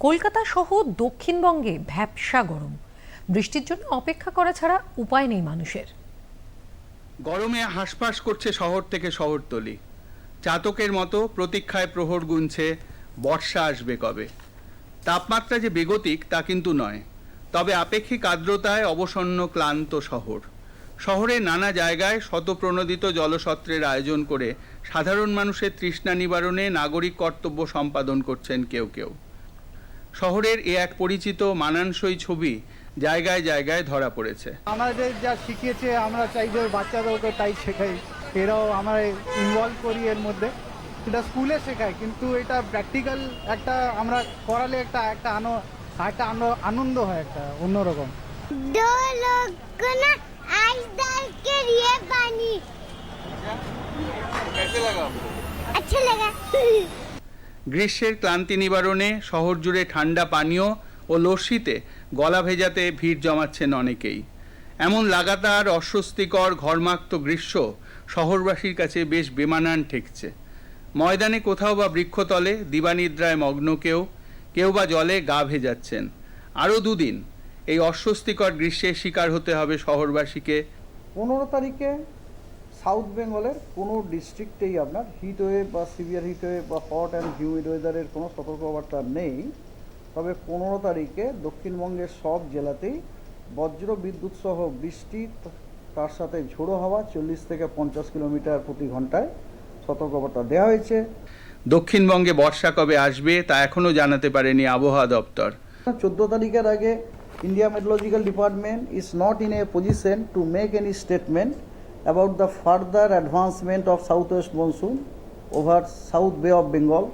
কলকাতা সহ দক্ষিণবঙ্গে ভ্যাপসা গরম। বৃষ্টির জন্য অপেক্ষা করা ছাড়া উপায় নেই মানুষের। গরমে হাঁসফাঁস করছে শহর থেকে শহরতলি। চাতকের মতো প্রতীক্ষায় প্রহর গুনছে, বর্ষা আসবে কবে? তাপমাত্রা যে বেগতিক তা কিন্তু নয়। তবে আপেক্ষিক আর্দ্রতায় অবসন্ন ক্লান্ত শহর। শহরে নানা জায়গায় শতপ্রণোদিত জলসত্রের আয়োজন করে সাধারণ মানুষের তৃষ্ণা নিবারণে নাগরিক কর্তব্য সম্পাদন করছেন কেউ কেউ। শহরের এ এক পরিচিত মানানসই ছবি জায়গায় জায়গায় ধরা পড়েছে আমাদের যা শিখিয়েছে আমরা চাই যে বাচ্চাদেরকে তাই শেখাই এরাও আমরা ইনভলভ করি এর মধ্যে সেটা স্কুলে শেখায় কিন্তু এটা প্র্যাকটিক্যাল একটা আমরা করালে একটা একটা আনো একটা আনো- আনন্দ হয় একটা অন্যরকম दो लोग को ना आइस डाल के लिए पानी अच्छा लगा গ্রীষ্মের ক্লান্তি নিবারণে শহর জুড়ে ঠান্ডা পানীয় ও লস্যিতে গলা ভেজাতে ভিড় জমাচ্ছেন অনেকেই। এমন লাগাতার অস্বস্তিকর ঘর্মাক্ত গ্রীষ্ম শহরবাসীর কাছে বেশ বেমানান ঠেকছে। ময়দানে কোথাও বা বৃক্ষতলে দিবানিদ্রায় মগ্ন কেউ কেউ বা জলে গা ভেজাচ্ছেন। আরও দুদিন এই অস্বস্তিকর গ্রীষ্মের শিকার হতে হবে শহরবাসীকে। পনেরো তারিখে সাউথ বেঙ্গলের কোনো ডিস্ট্রিক্টেই আপনার হিট ওয়েভ বা সিভিয়ার হিট ওয়েভ বা হট অ্যান্ড হিউমিড ওয়েদারের কোনো সতর্কবার্তা নেই। তবে পনেরো তারিখে দক্ষিণবঙ্গের সব জেলাতেই বজ্র বিদ্যুৎ সহ বৃষ্টি তার সাথে ঝোড়ো হাওয়া চল্লিশ থেকে পঞ্চাশ কিলোমিটার প্রতি ঘন্টায় সতর্কবার্তা দেওয়া হয়েছে। দক্ষিণবঙ্গে বর্ষা কবে আসবে তা এখনও জানাতে পারেনি আবহাওয়া দপ্তর। চোদ্দ তারিখের আগে India meteorological department is not in a position to make any statement the further advancement of south west monsoon over south Bay of Bengal